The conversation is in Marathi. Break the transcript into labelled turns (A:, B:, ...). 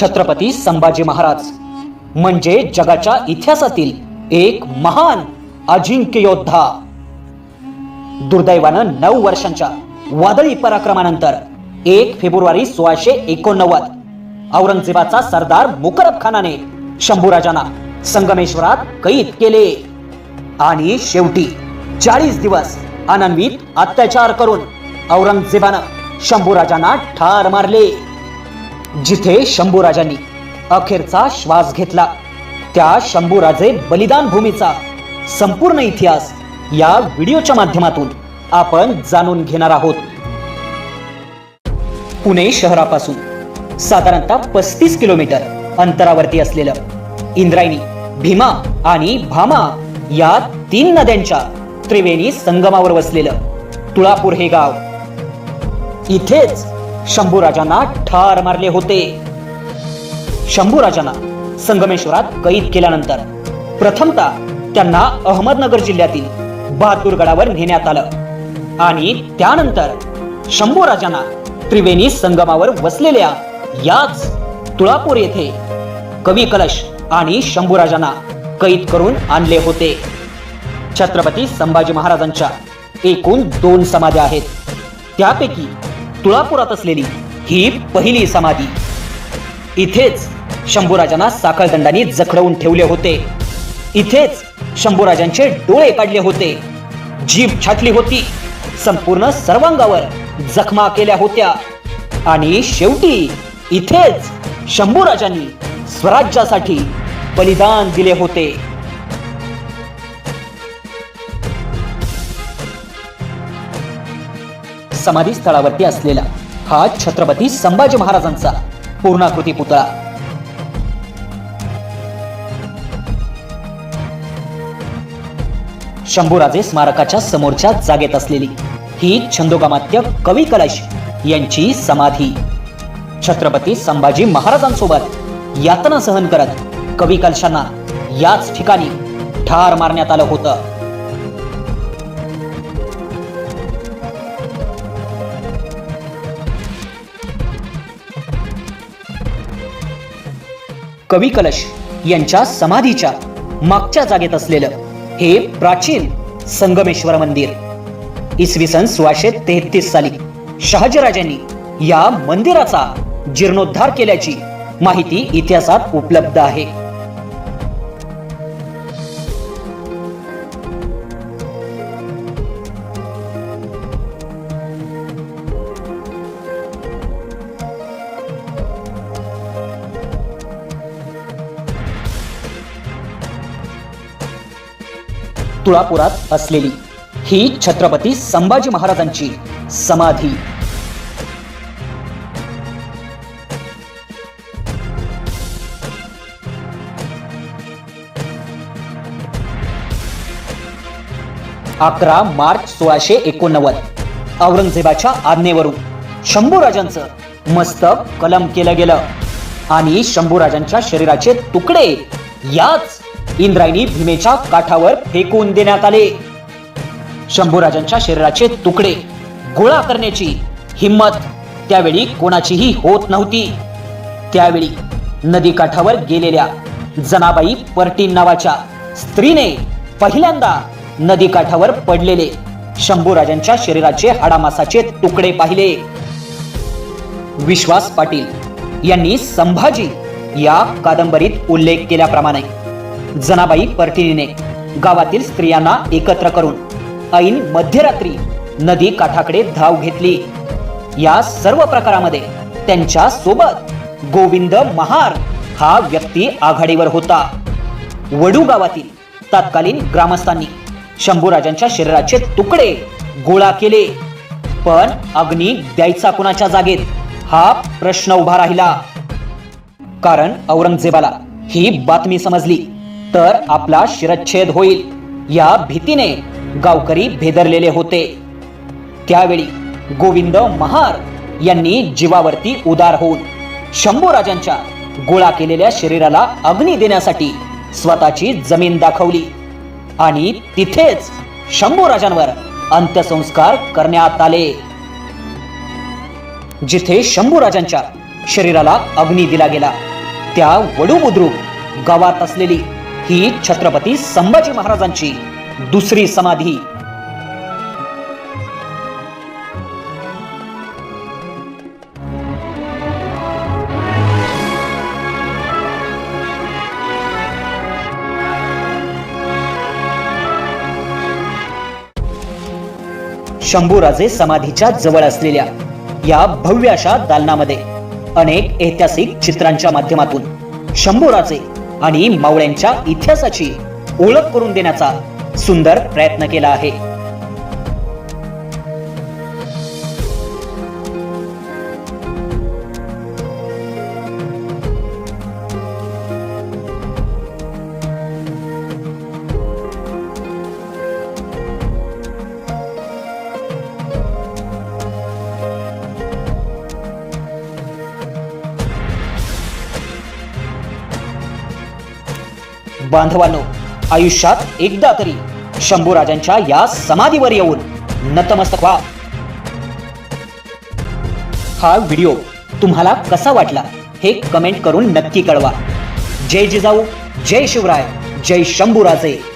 A: छत्रपती संभाजी महाराज. म्हणजे जगाच्या इतिहासातील एक महान अजिंक्य योद्धा. दुर्दैवानं नऊ वर्षांच्या वादळी पराक्रमानंतर एक फेब्रुवारी सोळाशे एकोणनव्वद औरंगजेबाचा सरदार मुकरब खानाने शंभूराजांना संगमेश्वरात कैद केले. आणि शेवटी चाळीस दिवस अनन्वित अत्याचार करून औरंगजेबानं शंभूराजांना ठार मारले. जिथे शंभूराजांनी अखेरचा श्वास घेतला त्या शंभूराजे बलिदान भूमीचा संपूर्ण इतिहास या व्हिडिओच्या माध्यमातून आपण जाणून घेणार आहोत. पुणे शहरापासून साधारणतः पस्तीस किलोमीटर अंतरावरती असलेलं इंद्रायणी भीमा आणि भामा या तीन नद्यांच्या त्रिवेणी संगमावर वसलेलं तुळापूर हे गाव. इथेच शंभूराजांना ठार मारले होते. शंभूराजांना संगमेश्वरात कैद केल्यानंतर प्रथमतः त्यांना अहमदनगर जिल्ह्यातील बहादूरगडावर नेण्यात आलं. आणि त्यानंतर शंभूराजांना त्रिवेणी संगमावर वसलेल्या याच तुळापूर येथे कवी कलश आणि शंभूराजांना कैद करून आणले होते. छत्रपती संभाजी महाराजांच्या एकूण दोन समाध्या आहेत. त्यापैकी तुळापुरात असलेली ही पहिली समाधी. इथेच शंभूराजांना साखळदंडाने जखडवून ठेवले होते. इथेच शंभूराजांचे डोळे काढले होते. जीभ छाटली होती. संपूर्ण सर्वांगावर जखमा केल्या होत्या. आणि शेवटी इथेच शंभूराजांनी स्वराज्यासाठी बलिदान दिले होते. समाधी स्थळावरती असलेला हा छत्रपती संभाजी महाराजांचा पूर्णाकृती पुतळा. शंभूराजे स्मारकाच्या समोरच्या जागेत असलेली ही छंदोगामात्य कवी कलश यांची समाधी. छत्रपती संभाजी महाराजांसोबत यातना सहन करत कवी कलशांना याच ठिकाणी ठार मारण्यात आलं होतं. कवी कलश यांच्या समाधीच्या मागच्या जागेत असलेलं हे प्राचीन संगमेश्वर मंदिर. इसवी सन सोळाशे तेहतीस साली शहाजीराजांनी या मंदिराचा जीर्णोद्धार केल्याची माहिती इतिहासात उपलब्ध आहे. तुळापुरात असलेली ही छत्रपती संभाजी महाराजांची समाधी. अकरा मार्च सोळाशे एकोणनव्वद. औरंगजेबाच्या आज्ञेवरून शंभूराजांचं मस्तक कलम केलं गेलं आणि शंभूराजांच्या शरीराचे तुकडे याच इंद्रायणी भीमेच्या काठावर फेकून देण्यात आले. शंभूराजांच्या शरीराचे तुकडे गोळा करण्याची हिम्मत त्यावेळी कोणाचीही होत नव्हती. त्यावेळी नदी काठावर गेलेल्या जनाबाई परटीन नावाच्या स्त्रीने पहिल्यांदा नदी काठावर पडलेले शंभूराजांच्या शरीराचे हाडामासाचे तुकडे पाहिले. विश्वास पाटील यांनी संभाजी या कादंबरीत उल्लेख केल्याप्रमाणे जनाबाई परटिनीने गावातील स्त्रियांना एकत्र करून ऐन मध्यरात्री नदी काठाकडे धाव घेतली. या सर्व प्रकारामध्ये त्यांच्यासोबत गोविंद महार हा व्यक्ती आघाडीवर होता. वडू गावातील तत्कालीन ग्रामस्थांनी शंभूराजांच्या शरीराचे तुकडे गोळा केले. पण अग्नी द्यायचा कुणाच्या जागेत? हा प्रश्न उभा राहिला. कारण औरंगजेबाला ही बातमी समजली. तर आपला शिरच्छेद होईल. या भीतीने गावकरी भेदरलेले होते. त्यावेळी गोविंद महार यांनी जीवावरती उदार होऊन शंभूराजांच्या गोळा केलेल्या शरीराला अग्नी देण्यासाठी स्वतःची जमीन दाखवली. आणि तिथेच शंभूराजांवर अंत्यसंस्कार करण्यात आले. जिथे शंभूराजांच्या शरीराला अग्नी दिला गेला त्या वडू बुद्रुक गावात असलेली ही छत्रपती संभाजी महाराजांची दुसरी समाधी. शंभूराजे समाधीच्या जवळ असलेल्या या भव्य अशा दालनामध्ये अनेक ऐतिहासिक चित्रांच्या माध्यमातून शंभूराजे आणि मावळ्यांच्या इतिहासाची ओळख करून देण्याचा सुंदर प्रयत्न केला आहे. बांधवांनो आयुष्यात एकदा तरी शंभूराजांच्या या समाधीवर येऊन नतमस्तक व्हा. हा व्हिडिओ तुम्हाला कसा वाटला हे कमेंट करून नक्की कळवा. जय जिजाऊ जय शिवराय जय शंभूराजे.